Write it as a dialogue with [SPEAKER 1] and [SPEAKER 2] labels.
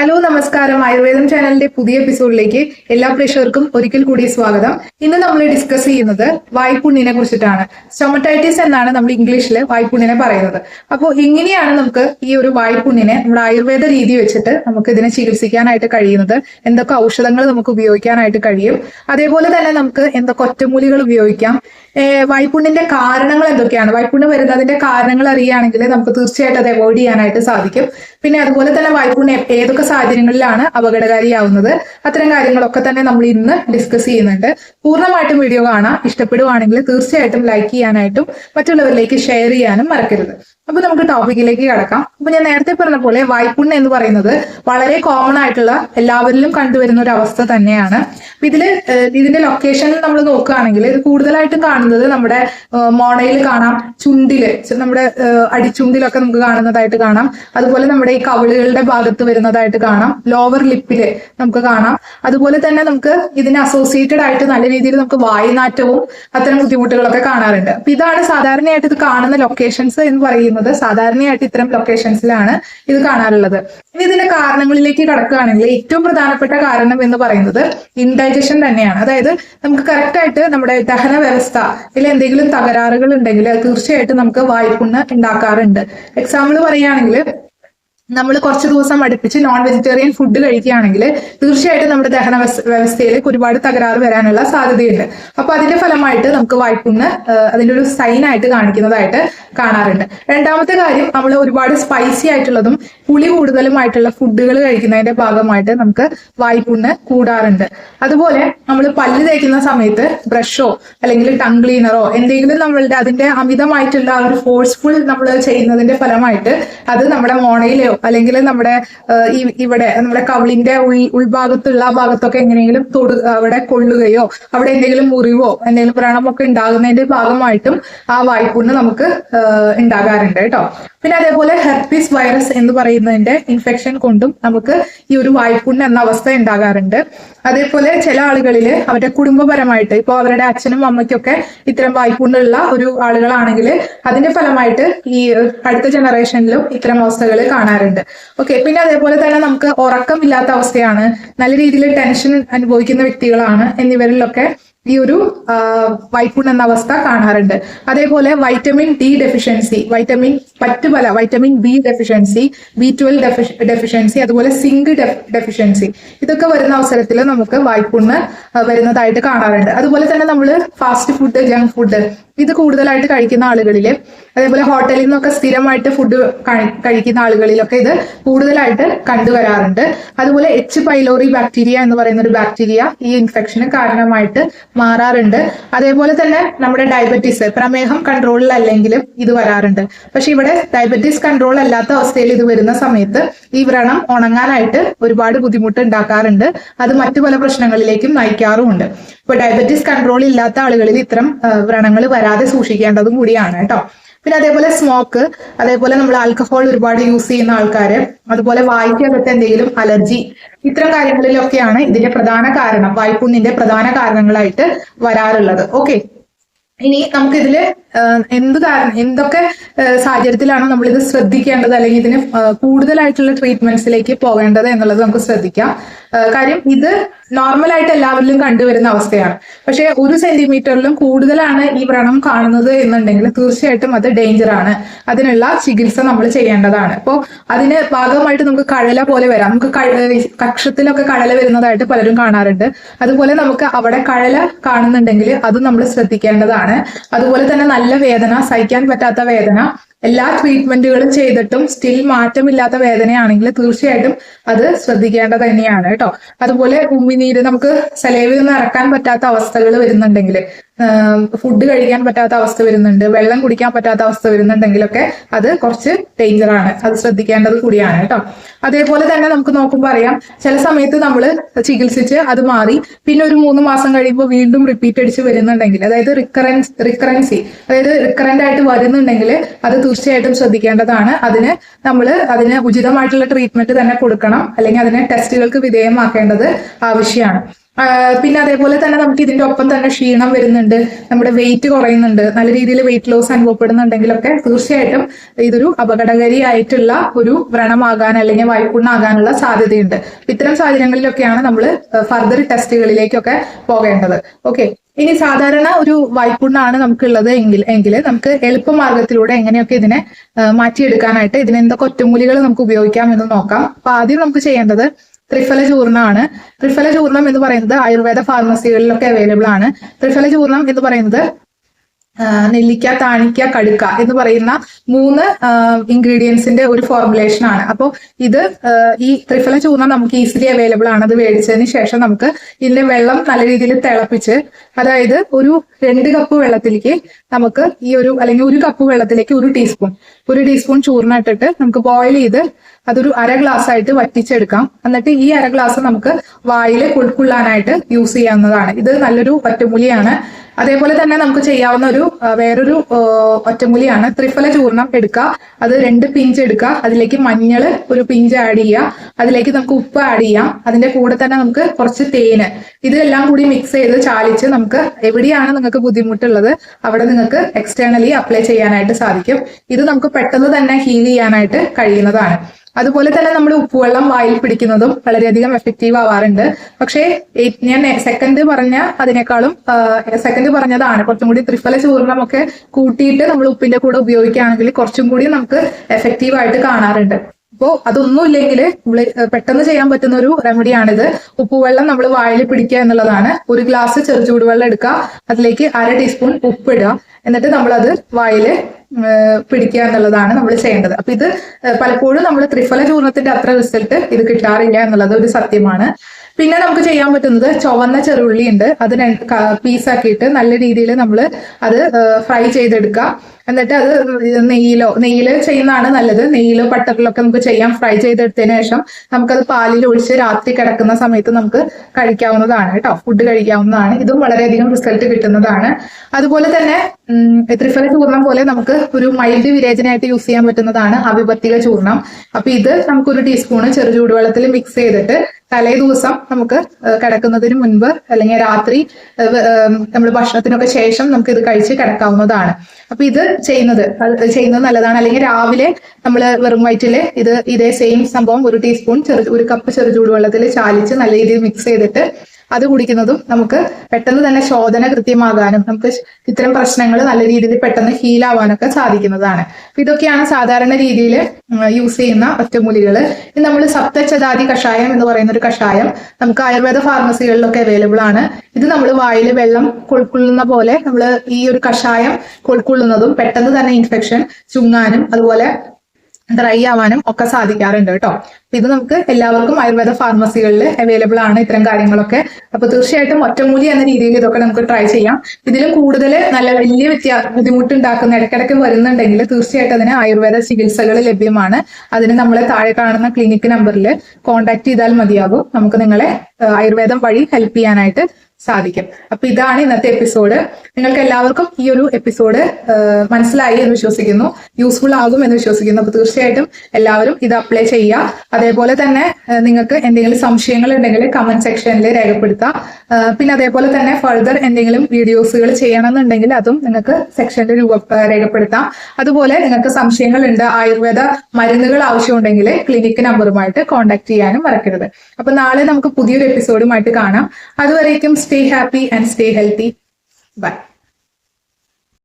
[SPEAKER 1] Hello നമസ്കാരം. ആയുർവേദം ചാനലിന്റെ പുതിയ എപ്പിസോഡിലേക്ക് എല്ലാ പ്രേക്ഷകർക്കും ഒരിക്കൽ കൂടി സ്വാഗതം. ഇന്ന് നമ്മൾ ഡിസ്കസ് ചെയ്യുന്നത് വായ്പുണ്ണിനെ കുറിച്ചിട്ടാണ്. സ്റ്റൊമറ്റൈറ്റിസ് എന്നാണ് നമ്മൾ ഇംഗ്ലീഷിൽ വായ്പുണ്ണിനെ പറയുന്നത്. അപ്പോൾ ഇങ്ങനെയാണ് നമുക്ക് ഈ ഒരു വായ്പുണ്ണിനെ നമ്മുടെ ആയുർവേദ രീതി വെച്ചിട്ട് നമുക്ക് ഇതിനെ ചികിത്സിക്കാനായിട്ട് കഴിയുന്നത്? എന്തൊക്കെ ഔഷധങ്ങൾ നമുക്ക് ഉപയോഗിക്കാനായിട്ട് കഴിയും? അതേപോലെ തന്നെ നമുക്ക് എന്തൊക്കെ ഒറ്റമൂലികൾ ഉപയോഗിക്കാം? ഏഹ് വായ്പുണ്ണിന്റെ കാരണങ്ങൾ എന്തൊക്കെയാണ്? വായ്പുണ്ണ് വരുന്നതിന്റെ കാരണങ്ങൾ അറിയുകയാണെങ്കിൽ നമുക്ക് തീർച്ചയായിട്ടും അത് അവോയ്ഡ് ചെയ്യാനായിട്ട് സാധിക്കും. പിന്നെ അതുപോലെ തന്നെ വായ്പുണ്ണ് ഏതൊക്കെ സാഹചര്യങ്ങളിലാണ് അപകടകാരിയാവുന്നത്? അത്തരം കാര്യങ്ങളൊക്കെ തന്നെ നമ്മൾ ഇന്ന് ഡിസ്കസ് ചെയ്യുന്നുണ്ട്. പൂർണമായിട്ടും വീഡിയോ കാണാം. ഇഷ്ടപ്പെടുവാണെങ്കിൽ തീർച്ചയായിട്ടും ലൈക്ക് ചെയ്യാനായിട്ടും മറ്റുള്ളവരിലേക്ക് ഷെയർ ചെയ്യാനും മറക്കരുത്. അപ്പൊ നമുക്ക് ടോപ്പിക്കിലേക്ക് കടക്കാം. അപ്പൊ ഞാൻ നേരത്തെ പറഞ്ഞ പോലെ വായ്പുണ്ണ് എന്ന് പറയുന്നത് വളരെ കോമൺ ആയിട്ടുള്ള എല്ലാവരിലും കണ്ടുവരുന്ന ഒരു അവസ്ഥ തന്നെയാണ്. അപ്പൊ ഇതിൽ ഇതിന്റെ ലൊക്കേഷനിൽ നമ്മൾ നോക്കുകയാണെങ്കിൽ ഇത് കൂടുതലായിട്ടും കാണുന്നത് നമ്മുടെ മോണയിൽ കാണാം. ചുണ്ടിൽ നമ്മുടെ അടിച്ചുണ്ടിലൊക്കെ നമുക്ക് കാണുന്നതായിട്ട് കാണാം. അതുപോലെ നമ്മുടെ ഈ കവിളുകളുടെ ഭാഗത്ത് വരുന്നതായിട്ട് കാണാം. ലോവർ ലിപ്പിൽ നമുക്ക് കാണാം. അതുപോലെ തന്നെ നമുക്ക് ഇതിന് അസോസിയേറ്റഡ് ആയിട്ട് നല്ല രീതിയിൽ നമുക്ക് വായുനാറ്റവും അത്തരം ബുദ്ധിമുട്ടുകളൊക്കെ കാണാറുണ്ട്. അപ്പൊ ഇതാണ് സാധാരണയായിട്ട് ഇത് കാണുന്ന ലൊക്കേഷൻസ് എന്ന് പറയുന്നത്. സാധാരണയായിട്ട് ഇത്തരം ലൊക്കേഷൻസിലാണ് ഇത് കാണാറുള്ളത്. ഇനി ഇതിന്റെ കാരണങ്ങളിലേക്ക് കടക്കുകയാണെങ്കിൽ ഏറ്റവും പ്രധാനപ്പെട്ട കാരണം എന്ന് പറയുന്നത് ഇൻഡൈജഷൻ തന്നെയാണ്. അതായത് നമുക്ക് കറക്റ്റായിട്ട് നമ്മുടെ ദഹന ഇതിൽ എന്തെങ്കിലും തകരാറുകൾ ഉണ്ടെങ്കിൽ തീർച്ചയായിട്ടും നമുക്ക് വായ്പുണ്ണ് ഉണ്ടാക്കാറുണ്ട്. എക്സാമ്പിൾ പറയുകയാണെങ്കിൽ നമ്മൾ കുറച്ച് ദിവസം അടുപ്പിച്ച് നോൺ വെജിറ്റേറിയൻ ഫുഡ് കഴിക്കുകയാണെങ്കിൽ തീർച്ചയായിട്ടും നമ്മുടെ ദഹന വ്യവസ്ഥയിലേക്ക് ഒരുപാട് തകരാറ് വരാനുള്ള സാധ്യതയുണ്ട്. അപ്പൊ അതിന്റെ ഫലമായിട്ട് നമുക്ക് ആഹ്, അതിന്റെ ഒരു സൈൻ ആയിട്ട് കാണിക്കുന്നതായിട്ട് കാണാറുണ്ട്. രണ്ടാമത്തെ കാര്യം നമ്മൾ ഒരുപാട് സ്പൈസി ആയിട്ടുള്ളതും പുളി കൂടുതലുമായിട്ടുള്ള ഫുഡുകൾ കഴിക്കുന്നതിന്റെ ഭാഗമായിട്ട് നമുക്ക് വായ്പുണ്ണ് കൂടാറുണ്ട്. അതുപോലെ നമ്മൾ പല്ല് തേക്കുന്ന സമയത്ത് ബ്രഷോ അല്ലെങ്കിൽ ടങ് ക്ലീനറോ എന്തെങ്കിലും നമ്മളുടെ അതിന്റെ അമിതമായിട്ടുള്ള ഒരു ഫോഴ്സ്ഫുൾ നമ്മൾ ചെയ്യുന്നതിന്റെ ഫലമായിട്ട് അത് നമ്മുടെ മോണയിലോ അല്ലെങ്കിൽ നമ്മുടെ ഇവിടെ നമ്മുടെ കവിളിന്റെ ഉൾ ഉൾഭാഗത്തുള്ള ആ ഭാഗത്തൊക്കെ എങ്ങനെയെങ്കിലും തൊടു അവിടെ കൊള്ളുകയോ അവിടെ എന്തെങ്കിലും മുറിവോ എന്തെങ്കിലും പ്രാണമൊക്കെ ഉണ്ടാകുന്നതിന്റെ ഭാഗമായിട്ടും ആ വായ്പുണ്ണ് നമുക്ക് ഉണ്ടാകാറുണ്ട് കേട്ടോ. പിന്നെ അതേപോലെ ഹെർപ്പിസ് വൈറസ് എന്ന് പറയുന്നതിന്റെ ഇൻഫെക്ഷൻ കൊണ്ടും നമുക്ക് ഈ ഒരു വായ്പുണ്ണ് എന്ന അവസ്ഥ ഉണ്ടാകാറുണ്ട് അതേപോലെ ചില ആളുകളിൽ അവരുടെ കുടുംബപരമായിട്ട് ഇപ്പോൾ അവരുടെ അച്ഛനും അമ്മയ്ക്കൊക്കെ ഇത്തരം വായ്പുണ്ണുള്ള ഒരു ആളുകളാണെങ്കിൽ അതിന്റെ ഫലമായിട്ട് ഈ അടുത്ത ജനറേഷനിലും ഇത്തരം അവസ്ഥകൾ കാണാറുണ്ട്. ഓക്കെ പിന്നെ അതേപോലെ തന്നെ നമുക്ക് ഉറക്കമില്ലാത്ത അവസ്ഥയാണ്. നല്ല രീതിയിൽ ടെൻഷൻ അനുഭവിക്കുന്ന വ്യക്തികളാണ് എന്നിവരിലൊക്കെ ഈ ഒരു ആ, വൈപ്പുണ്ണ് എന്ന അവസ്ഥ കാണാറുണ്ട്. അതേപോലെ vitamin D deficiency vitamin പറ്റുപല vitamin B deficiency B twelve deficiency അതുപോലെ സിങ്ക് ഡെഫിഷ്യൻസി ഇതൊക്കെ വരുന്ന അവസരത്തിൽ നമുക്ക് വായ്പുണ്ണ് ആ, വരുന്നതായിട്ട് കാണാറുണ്ട്. അതുപോലെ തന്നെ നമ്മൾ ഫാസ്റ്റ് ഫുഡ് ജങ്ക് ഫുഡ് ഇത് കൂടുതലായിട്ട് കഴിക്കുന്ന ആളുകളിൽ അതേപോലെ ഹോട്ടലിൽ നിന്നൊക്കെ സ്ഥിരമായിട്ട് ഫുഡ് കഴിക്കുന്ന ആളുകളിലൊക്കെ ഇത് കൂടുതലായിട്ട് കണ്ടുവരാറുണ്ട്. അതുപോലെ എച്ച് പൈലോറി ബാക്ടീരിയ എന്ന് പറയുന്ന ഒരു ബാക്ടീരിയ ഈ ഇൻഫെക്ഷന് കാരണമായിട്ട് മാറാറുണ്ട്. അതേപോലെ തന്നെ നമ്മുടെ ഡയബറ്റീസ് പ്രമേഹം കൺട്രോളിൽ അല്ലെങ്കിലും ഇത് വരാറുണ്ട്. പക്ഷെ ഇവിടെ ഡയബറ്റീസ് കൺട്രോൾ അല്ലാത്ത അവസ്ഥയിൽ ഇത് വരുന്ന സമയത്ത് ഈ വ്രണം ഉണങ്ങാനായിട്ട് ഒരുപാട് ബുദ്ധിമുട്ട് ഉണ്ടാക്കാറുണ്ട്. അത് മറ്റു പല പ്രശ്നങ്ങളിലേക്കും നയിക്കാറുമുണ്ട്. ഇപ്പൊ ഡയബറ്റീസ് കൺട്രോൾ ഇല്ലാത്ത ആളുകളിൽ ഇത്തരം വ്രണങ്ങൾ വരാതെ സൂക്ഷിക്കേണ്ടതും കൂടിയാണ് കേട്ടോ. പിന്നെ അതേപോലെ സ്മോക്ക് അതേപോലെ നമ്മൾ ആൽക്കഹോൾ ഒരുപാട് യൂസ് ചെയ്യുന്ന ആൾക്കാര് അതുപോലെ വായിക്കകത്ത് എന്തെങ്കിലും അലർജി ഇത്തരം കാര്യങ്ങളിലൊക്കെയാണ് ഇതിന്റെ പ്രധാന കാരണം വായ്പുണ്ണിന്റെ പ്രധാന കാരണങ്ങളായിട്ട് വരാറുള്ളത്. ഓക്കെ ഇനി നമുക്കിതിൽ എന്ത് കാരണം എന്തൊക്കെ സാഹചര്യത്തിലാണ് നമ്മൾ ഇത് ശ്രദ്ധിക്കേണ്ടത് അല്ലെങ്കിൽ ഇതിന് കൂടുതലായിട്ടുള്ള ട്രീറ്റ്മെന്റ്സിലേക്ക് പോകേണ്ടത് എന്നുള്ളത് നമുക്ക് ശ്രദ്ധിക്കാം. കാര്യം ഇത് നോർമൽ ആയിട്ട് എല്ലാവരിലും കണ്ടുവരുന്ന അവസ്ഥയാണ്. പക്ഷെ ഒരു സെന്റിമീറ്ററിലും കൂടുതലാണ് ഈ വ്രണം കാണുന്നത് എന്നുണ്ടെങ്കിൽ തീർച്ചയായിട്ടും അത് ഡേഞ്ചർ ആണ്. അതിനുള്ള ചികിത്സ നമ്മൾ ചെയ്യേണ്ടതാണ്. അപ്പോൾ അതിന് ഭാഗമായിട്ട് നമുക്ക് കഴല പോലെ വരാം. നമുക്ക് കക്ഷത്തിലൊക്കെ കഴല വരുന്നതായിട്ട് പലരും കാണാറുണ്ട്. അതുപോലെ നമുക്ക് അവിടെ കഴല കാണുന്നുണ്ടെങ്കിൽ അത് നമ്മൾ ശ്രദ്ധിക്കേണ്ടതാണ്. അതുപോലെ തന്നെ നല്ല വേദന സഹിക്കാൻ പറ്റാത്ത വേദന എല്ലാ ട്രീറ്റ്മെന്റുകളും ചെയ്തിട്ടും സ്റ്റിൽ മാറ്റമില്ലാത്ത വേദനയാണെങ്കിൽ തീർച്ചയായിട്ടും അത് ശ്രദ്ധിക്കേണ്ടത് തന്നെയാണ് കേട്ടോ. അതുപോലെ ഉമ്മിനീര് നമുക്ക് സലേവിൽ നിന്ന് ഇറക്കാൻ പറ്റാത്ത അവസ്ഥകൾ വരുന്നുണ്ടെങ്കിൽ ഫുഡ് കഴിക്കാൻ പറ്റാത്ത അവസ്ഥ വരുന്നുണ്ട് വെള്ളം കുടിക്കാൻ പറ്റാത്ത അവസ്ഥ വരുന്നുണ്ടെങ്കിലൊക്കെ അത് കുറച്ച് ഡേഞ്ചർ ആണ്. അത് ശ്രദ്ധിക്കേണ്ടത് കൂടിയാണ് കേട്ടോ. അതേപോലെ തന്നെ നമുക്ക് നോക്കുമ്പോൾ അറിയാം ചില സമയത്ത് നമ്മൾ ചികിത്സിച്ച് അത് മാറി പിന്നെ ഒരു മൂന്ന് മാസം കഴിയുമ്പോൾ വീണ്ടും റിപ്പീറ്റ് അടിച്ച് വരുന്നുണ്ടെങ്കിൽ അതായത് റിക്കറൻസ് റിക്കറൻസി അതായത് റിക്കറന്റ് ആയിട്ട് വരുന്നുണ്ടെങ്കിൽ അത് തീർച്ചയായിട്ടും ശ്രദ്ധിക്കേണ്ടതാണ്. അതിന് നമ്മൾ അതിന് ഉചിതമായിട്ടുള്ള ട്രീറ്റ്മെന്റ് തന്നെ കൊടുക്കണം. അല്ലെങ്കിൽ അതിനെ ടെസ്റ്റുകൾക്ക് വിധേയമാക്കേണ്ടത് ആവശ്യമാണ്. പിന്നെ അതേപോലെ തന്നെ നമുക്ക് ഇതിന്റെ ഒപ്പം തന്നെ ക്ഷീണം വരുന്നുണ്ട് നമ്മുടെ വെയിറ്റ് കുറയുന്നുണ്ട് നല്ല രീതിയിൽ വെയിറ്റ് ലോസ് അനുഭവപ്പെടുന്നുണ്ടെങ്കിലൊക്കെ തീർച്ചയായിട്ടും ഇതൊരു അപകടകാരിയായിട്ടുള്ള ഒരു വ്രണമാകാൻ അല്ലെങ്കിൽ വായ്പുണ്ണാകാനുള്ള സാധ്യതയുണ്ട്. ഇത്തരം സാഹചര്യങ്ങളിലൊക്കെയാണ് നമ്മൾ ഫർദർ ടെസ്റ്റുകളിലേക്കൊക്കെ പോകേണ്ടത്. ഓക്കെ ഇനി സാധാരണ ഒരു വായ്പുണ്ണാണ് നമുക്കുള്ളത് എങ്കിൽ എങ്കിൽ നമുക്ക് എളുപ്പമാർഗത്തിലൂടെ എങ്ങനെയൊക്കെ ഇതിനെ മാറ്റിയെടുക്കാനായിട്ട് ഇതിന് എന്തൊക്കെ ഒറ്റമൂലികൾ നമുക്ക് ഉപയോഗിക്കാം എന്ന് നോക്കാം. അപ്പൊ ആദ്യം നമുക്ക് ചെയ്യേണ്ടത് ത്രിഫല ചൂർണമാണ് ത്രിഫല ചൂർണം എന്ന് പറയുന്നത് ആയുർവേദ ഫാർമസികളിലൊക്കെ അവൈലബിൾ ആണ്. ത്രിഫല ചൂർണം എന്ന് പറയുന്നത് നെല്ലിക്ക താണിക്ക കടുക്ക എന്ന് പറയുന്ന മൂന്ന് ഇൻഗ്രീഡിയൻസിന്റെ ഒരു ഫോർമുലേഷൻ ആണ്. അപ്പോൾ ഇത് ഈ ത്രിഫല ചൂർണം നമുക്ക് ഈസിലി അവൈലബിൾ ആണ്. അത് മേടിച്ചതിന് ശേഷം നമുക്ക് ഇതിന്റെ വെള്ളം നല്ല രീതിയിൽ തിളപ്പിച്ച് അതായത് ഒരു രണ്ട് കപ്പ് വെള്ളത്തിലേക്ക് നമുക്ക് ഈ ഒരു അല്ലെങ്കിൽ ഒരു കപ്പ് വെള്ളത്തിലേക്ക് ഒരു ടീസ്പൂൺ ഒരു ടീസ്പൂൺ ചൂർണ ഇട്ടിട്ട് നമുക്ക് ബോയിൽ ചെയ്ത് അതൊരു അര ഗ്ലാസ് ആയിട്ട് വറ്റിച്ചെടുക്കാം. എന്നിട്ട് ഈ അര ഗ്ലാസ് നമുക്ക് വായിൽ കുൾക്കൊള്ളാനായിട്ട് യൂസ് ചെയ്യാവുന്നതാണ്. ഇത് നല്ലൊരു ഒറ്റമൂലിയാണ്. അതേപോലെ തന്നെ നമുക്ക് ചെയ്യാവുന്ന ഒരു വേറൊരു ഒറ്റമൂലിയാണ്. ത്രിഫല ചൂർണം എടുക്കുക. അത് രണ്ട് പിഞ്ച് എടുക്കുക. അതിലേക്ക് മഞ്ഞൾ ഒരു പിഞ്ച് ആഡ് ചെയ്യുക. അതിലേക്ക് നമുക്ക് ഉപ്പ് ആഡ് ചെയ്യാം. അതിന്റെ കൂടെ തന്നെ നമുക്ക് കുറച്ച് തേന്. ഇതെല്ലാം കൂടി മിക്സ് ചെയ്ത് ചാലിച്ച് നമുക്ക് എവിടെയാണ് നിങ്ങൾക്ക് ബുദ്ധിമുട്ടുള്ളത് അവിടെ നിങ്ങൾക്ക് എക്സ്റ്റേണലി അപ്ലൈ ചെയ്യാനായിട്ട് സാധിക്കും. ഇത് നമുക്ക് പെട്ടെന്ന് തന്നെ ഹീൽ ചെയ്യാനായിട്ട് കഴിയുന്നതാണ്. അതുപോലെ തന്നെ നമ്മൾ ഉപ്പുവെള്ളം വായിൽ പിടിക്കുന്നതും വളരെയധികം എഫക്റ്റീവ് ആവാറുണ്ട്. പക്ഷേ ഞാൻ സെക്കൻഡ് പറഞ്ഞ അതിനേക്കാളും സെക്കൻഡ് പറഞ്ഞതാണ്. കുറച്ചും കൂടി ത്രിഫല ചൂർണമൊക്കെ കൂട്ടിയിട്ട് നമ്മൾ ഉപ്പിന്റെ കൂടെ ഉപയോഗിക്കുകയാണെങ്കിൽ കുറച്ചും കൂടി നമുക്ക് എഫക്റ്റീവ് ആയിട്ട് കാണാറുണ്ട്. അപ്പോൾ അതൊന്നും ഇല്ലെങ്കിൽ പെട്ടെന്ന് ചെയ്യാൻ പറ്റുന്ന ഒരു റെമഡിയാണിത് ഉപ്പുവെള്ളം നമ്മൾ വായിൽ പിടിക്കുക എന്നുള്ളതാണ്. ഒരു ഗ്ലാസ് ചെറു ചൂടുവെള്ളം എടുക്കുക. അതിലേക്ക് അര ടീസ്പൂൺ ഉപ്പിടുക. എന്നിട്ട് നമ്മളത് ഏഹ് പിടിക്കുക എന്നുള്ളതാണ് നമ്മൾ ചെയ്യേണ്ടത്. അപ്പൊ ഇത് പലപ്പോഴും നമ്മൾ ത്രിഫല ചൂർണത്തിന്റെ അത്ര റിസൾട്ട് ഇത് കിട്ടാറില്ല എന്നുള്ളത് ഒരു സത്യമാണ്. പിന്നെ നമുക്ക് ചെയ്യാൻ പറ്റുന്നത് ചുവന്ന ചെറുള്ളി ഉണ്ട് അത് പീസാക്കിയിട്ട് നല്ല രീതിയിൽ നമ്മൾ അത് ഫ്രൈ ചെയ്തെടുക്കുക. എന്നിട്ട് അത് നെയ്യിലോ നെയ്യിൽ ചെയ്യുന്നതാണ് നല്ലത്. നെയ്യിലോ ബട്ടറിലൊക്കെ നമുക്ക് ചെയ്യാം. ഫ്രൈ ചെയ്തെടുത്തതിന് ശേഷം നമുക്കത് പാലിൽ ഒഴിച്ച് രാത്രി കിടക്കുന്ന സമയത്ത് നമുക്ക് കഴിക്കാവുന്നതാണ് കേട്ടോ. ഫുഡ് കഴിക്കാവുന്നതാണ്. ഇതും വളരെയധികം റിസൾട്ട് കിട്ടുന്നതാണ്. അതുപോലെ തന്നെ ത്രിഫല ചൂർണം പോലെ നമുക്ക് ഒരു മൈൽഡ് വിരേചനയായിട്ട് യൂസ് ചെയ്യാൻ പറ്റുന്നതാണ് അവിപത്തിക ചൂർണം അപ്പൊ ഇത് നമുക്ക് ഒരു ടീസ്പൂണ് ചെറു ചൂടുവെള്ളത്തിൽ മിക്സ് ചെയ്തിട്ട് തലേ ദിവസം നമുക്ക് കിടക്കുന്നതിന് മുൻപ് അല്ലെങ്കിൽ രാത്രി നമ്മൾ ഭക്ഷണത്തിനൊക്കെ ശേഷം നമുക്ക് ഇത് കഴിച്ച് കിടക്കാവുന്നതാണ്. അപ്പൊ ഇത് ചെയ്യുന്നത്. ചെയ്യുന്നത് നല്ലതാണ്. അല്ലെങ്കിൽ രാവിലെ നമ്മൾ വെറും വയറ്റിൽ ഇത് ഇതേ സെയിം സംഭവം ഒരു ടീസ്പൂൺ ചെറു ഒരു കപ്പ് ചെറു ചൂടുവെള്ളത്തിൽ ചാലിച്ച് നല്ല രീതിയിൽ മിക്സ് ചെയ്തിട്ട് അത് കുടിക്കുന്നതും നമുക്ക് പെട്ടെന്ന് തന്നെ ശോധന കൃത്യമാകാനും നമുക്ക് ഇത്തരം പ്രശ്നങ്ങൾ നല്ല രീതിയിൽ പെട്ടെന്ന് ഹീൽ ആവാനൊക്കെ സാധിക്കുന്നതാണ്. ഇതൊക്കെയാണ് സാധാരണ രീതിയിൽ യൂസ് ചെയ്യുന്ന ഒറ്റമൂലികൾ ഇനി നമ്മൾ സപ്തചതാതി കഷായം എന്ന് പറയുന്ന ഒരു കഷായം നമുക്ക് ആയുർവേദ ഫാർമസികളിലൊക്കെ അവൈലബിൾ ആണ്. ഇത് നമ്മൾ വായിൽ വെള്ളം കൊൾക്കൊള്ളുന്ന പോലെ നമ്മൾ ഈ ഒരു കഷായം കൊൾക്കൊള്ളുന്നതും പെട്ടെന്ന് തന്നെ ഇൻഫെക്ഷൻ ചുങ്ങാനും അതുപോലെ ഡ്രൈ ആവാനും ഒക്കെ സാധിക്കാറുണ്ട് കേട്ടോ. ഇത് നമുക്ക് എല്ലാവർക്കും ആയുർവേദ ഫാർമസികളിൽ അവൈലബിൾ ആണ് ഇത്തരം കാര്യങ്ങളൊക്കെ. അപ്പൊ തീർച്ചയായിട്ടും ഒറ്റമൂലി എന്ന രീതിയിൽ ഇതൊക്കെ നമുക്ക് ട്രൈ ചെയ്യാം. ഇതിലും കൂടുതൽ നല്ല വലിയ വ്യത്യാ ബുദ്ധിമുട്ടുണ്ടാക്കുന്ന ഇടയ്ക്കിടയ്ക്ക് വരുന്നുണ്ടെങ്കിൽ തീർച്ചയായിട്ടും അതിന് ആയുർവേദ ചികിത്സകൾ ലഭ്യമാണ്. അതിന് നമ്മളെ താഴെ കാണുന്ന ക്ലിനിക് നമ്പറിൽ കോൺടാക്ട് ചെയ്താൽ മതിയാകും. നമുക്ക് നിങ്ങളെ ആയുർവേദം വഴി ഹെൽപ്പ് ചെയ്യാനായിട്ട് സാധിക്കും. അപ്പൊ ഇതാണ് ഇന്നത്തെ എപ്പിസോഡ് നിങ്ങൾക്ക് എല്ലാവർക്കും ഈ ഒരു എപ്പിസോഡ് മനസ്സിലായി എന്ന് വിശ്വസിക്കുന്നു. യൂസ്ഫുൾ ആകും എന്ന് വിശ്വസിക്കുന്നു. അപ്പൊ തീർച്ചയായിട്ടും എല്ലാവരും ഇത് അപ്ലൈ ചെയ്യുക. അതേപോലെ തന്നെ നിങ്ങൾക്ക് എന്തെങ്കിലും സംശയങ്ങൾ ഉണ്ടെങ്കിൽ കമന്റ് സെക്ഷനിൽ രേഖപ്പെടുത്താം. പിന്നെ അതേപോലെ തന്നെ ഫർദർ എന്തെങ്കിലും വീഡിയോസുകൾ ചെയ്യണമെന്നുണ്ടെങ്കിൽ അതും നിങ്ങൾക്ക് സെക്ഷനിൽ രൂപ രേഖപ്പെടുത്താം. അതുപോലെ നിങ്ങൾക്ക് സംശയങ്ങൾ ഉണ്ട് ആയുർവേദ മരുന്നുകൾ ആവശ്യമുണ്ടെങ്കിൽ ക്ലിനിക് നമ്പറുമായിട്ട് കോൺടാക്ട് ചെയ്യാനും മറക്കരുത്. അപ്പൊ നാളെ നമുക്ക് പുതിയൊരു എപ്പിസോഡുമായിട്ട് കാണാം. അതുവരേക്കും Stay happy and stay healthy. Bye.